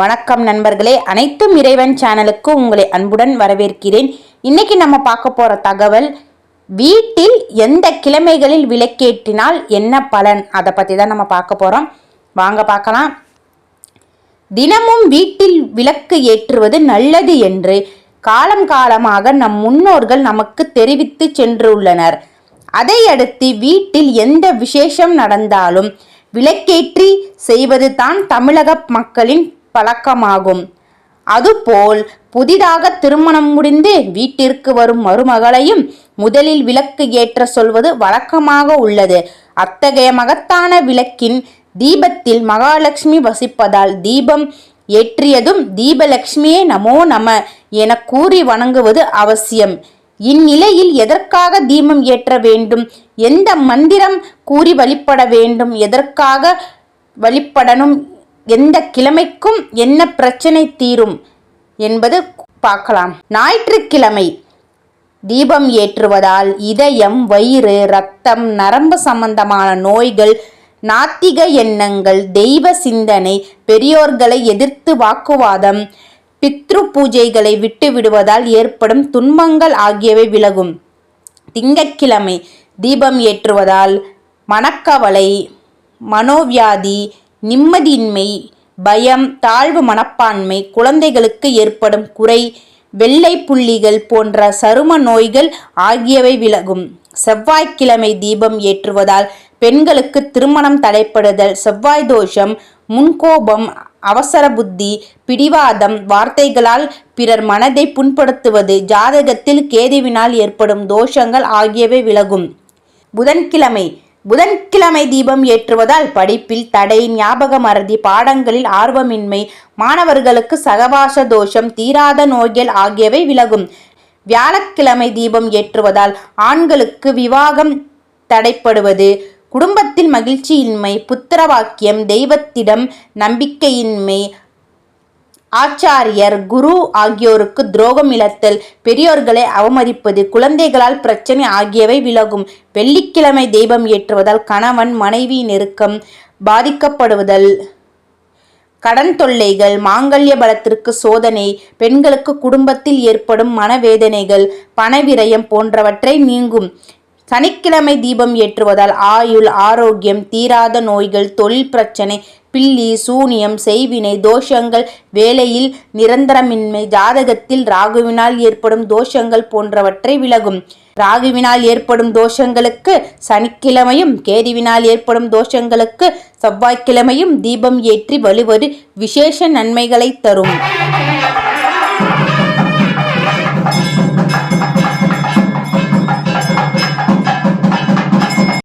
வணக்கம் நண்பர்களே. அனைத்தும் இறைவன் சேனலுக்கு உங்களை அன்புடன் வரவேற்கிறேன். இன்னைக்கு நம்ம பார்க்க போற தகவல் வீட்டில் எந்த கிழமைகளில் விளக்கேற்றினால் என்ன பலன்? அதை பற்றி தான் நம்ம பார்க்க போகிறோம் வாங்க பார்க்கலாம். தினமும் வீட்டில் விளக்கு ஏற்றுவது நல்லது என்று காலம் காலமாக நம் முன்னோர்கள் நமக்கு தெரிவித்து சென்றுள்ளனர். அதையடுத்து வீட்டில் எந்த விசேஷம் நடந்தாலும் விளக்கேற்றி செய்வது தான் தமிழக மக்களின் பழக்கமாகும். அதுபோல் புதிதாக திருமணம் முடிந்து வீட்டிற்கு வரும் மருமகளையும் முதலில் விளக்கு ஏற்ற சொல்வது வழக்கமாக உள்ளது. அத்தகைய மகத்தான விளக்கின் தீபத்தில் மகாலட்சுமி வசிப்பதால் தீபம் ஏற்றியதும் தீபலட்சுமியே நமோ நம என கூறி வணங்குவது அவசியம். இந்நிலையில் எதற்காக தீபம் ஏற்ற வேண்டும்? எந்த மந்திரம் கூறி வழிபட வேண்டும்? எதற்காக வழிபடணும் எந்த கிழமைக்கும் என்ன பிரச்சனை தீரும் என்பது பார்க்கலாம். ஞாயிற்றுக்கிழமை தீபம் ஏற்றுவதால் இதயம் வயிறு ரத்தம் நரம்பு சம்பந்தமான நோய்கள் நாத்திக எண்ணங்கள் தெய்வ சிந்தனை பெரியோர்களை எதிர்த்து வாக்குவாதம் பித்ரு பூஜைகளை விட்டு விடுவதால் ஏற்படும் துன்பங்கள் ஆகியவை விலகும். திங்கட்கிழமை தீபம் ஏற்றுவதால் மனக்கவலை மனோவியாதி நிம்மதியின்மை பயம் தாழ்வு மனப்பான்மை குழந்தைகளுக்கு ஏற்படும் குறை வெள்ளை புள்ளிகள் போன்ற சரும நோய்கள் ஆகியவை விலகும். செவ்வாய்க்கிழமை தீபம் ஏற்றுவதால் பெண்களுக்கு திருமணம் தடைப்படுதல் செவ்வாய் தோஷம் முன்கோபம் அவசர புத்தி பிடிவாதம் வார்த்தைகளால் பிறர் மனதை புண்படுத்துவது ஜாதகத்தில் கேதுவினால் ஏற்படும் தோஷங்கள் ஆகியவை விலகும். புதன்கிழமை புதன்கிழமை தீபம் ஏற்றுவதால் படிப்பில் தடை ஞாபக மறதி பாடங்களில் ஆர்வமின்மை மாணவர்களுக்கு சகவாச தோஷம் தீராத நோய்கள் ஆகியவை விலகும். வியாழக்கிழமை தீபம் ஏற்றுவதால் ஆண்களுக்கு விவாகம் தடைப்படுவது குடும்பத்தில் மகிழ்ச்சியின்மை புத்திரவாக்கியம் தெய்வத்திடம் நம்பிக்கையின்மை ஆச்சாரியர் குரு ஆகியோருக்கு துரோகம் இழத்தல் பெரியோர்களை அவமதிப்பது குழந்தைகளால் பிரச்சனை ஆகியவை விலகும். வெள்ளிக்கிழமை தெய்வம் ஏற்றுவதால் கணவன் மனைவி நெருக்கம் பாதிக்கப்படுவதல். கடன் தொல்லைகள் மாங்கல்ய பலத்திற்கு சோதனை பெண்களுக்கு குடும்பத்தில் ஏற்படும் மனவேதனைகள் பணவிரயம் போன்றவற்றை நீங்கும். சனிக்கிழமை தீபம் ஏற்றுவதால் ஆயுள் ஆரோக்கியம் தீராத நோய்கள் தொழில் பிரச்சனை பில்லி சூனியம் செய்வினை தோஷங்கள் வேலையில் நிரந்தரமின்மை ஜாதகத்தில் ராகுவினால் ஏற்படும் தோஷங்கள் போன்றவற்றை விலகும். ராகுவினால் ஏற்படும் தோஷங்களுக்கு சனிக்கிழமையும் கேதுவினால் ஏற்படும் தோஷங்களுக்கு செவ்வாய்க்கிழமையும் தீபம் ஏற்றி வழிவது விசேஷ நன்மைகளை தரும்.